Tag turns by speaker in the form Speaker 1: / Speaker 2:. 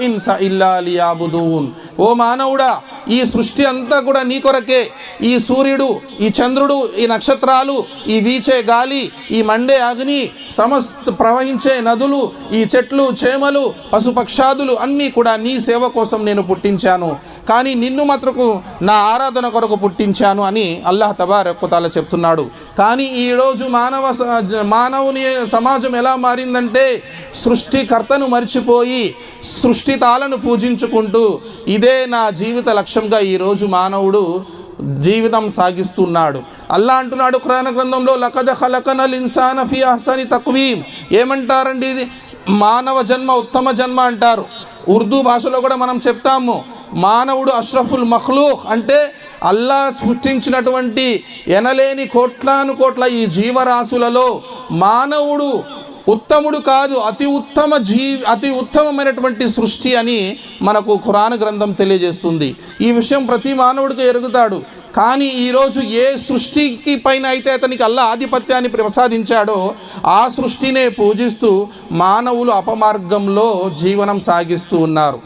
Speaker 1: ఇల్లా ఓ మానవుడా ఈ సృష్టి అంతా కూడా నీ కొరకే. ఈ సూర్యుడు ఈ చంద్రుడు ఈ నక్షత్రాలు ఈ వీచే గాలి ఈ మండే అగ్ని సమస్త ప్రవహించే నదులు ఈ చెట్లు చేమలు పశుపక్షాదులు అన్నీ కూడా నీ సేవ కోసం నేను పుట్టించాను. కానీ నిన్ను మాత్రకు నా ఆరాధన కొరకు పుట్టించాను అని అల్లాహ్ తబారక్కుతాల చెప్తున్నాడు. కానీ ఈరోజు మానవ స- మానవుని సమాజం ఎలా మారిందంటే సృష్టికర్తను మర్చిపోయి సృష్టితాలను పూజించుకుంటూ ఇదే నా జీవిత లక్ష్యంగా ఈరోజు మానవుడు జీవితం సాగిస్తున్నాడు. అల్లా అంటున్నాడు ఖురాన గ్రంథంలో లకద ఖలకనల్ ఇన్సాన ఫి అహ్సని తక్వీం ఏమంటారండి ఇది? మానవ జన్మ ఉత్తమ జన్మ అంటారు. ఉర్దూ భాషలో కూడా మనం చెప్తాము మానవుడు అష్రఫుల్ మఖ్లూక్ అంటే అల్లా సృష్టించినటువంటి ఎనలేని కోట్లాను కోట్ల ఈ జీవరాశులలో మానవుడు ఉత్తముడు కాదు అతి ఉత్తమ జీ అతి ఉత్తమమైనటువంటి సృష్టి అని మనకు ఖురాన్ గ్రంథం తెలియజేస్తుంది. ఈ విషయం ప్రతి మానవుడికి ఎరుగుతాడు. కానీ ఈరోజు ఏ సృష్టికి పైన అయితే అతనికి అల్లా ఆధిపత్యాన్ని ప్రసాదించాడో ఆ సృష్టినే పూజిస్తూ మానవులు అపమార్గంలో జీవనం సాగిస్తూ ఉన్నారు.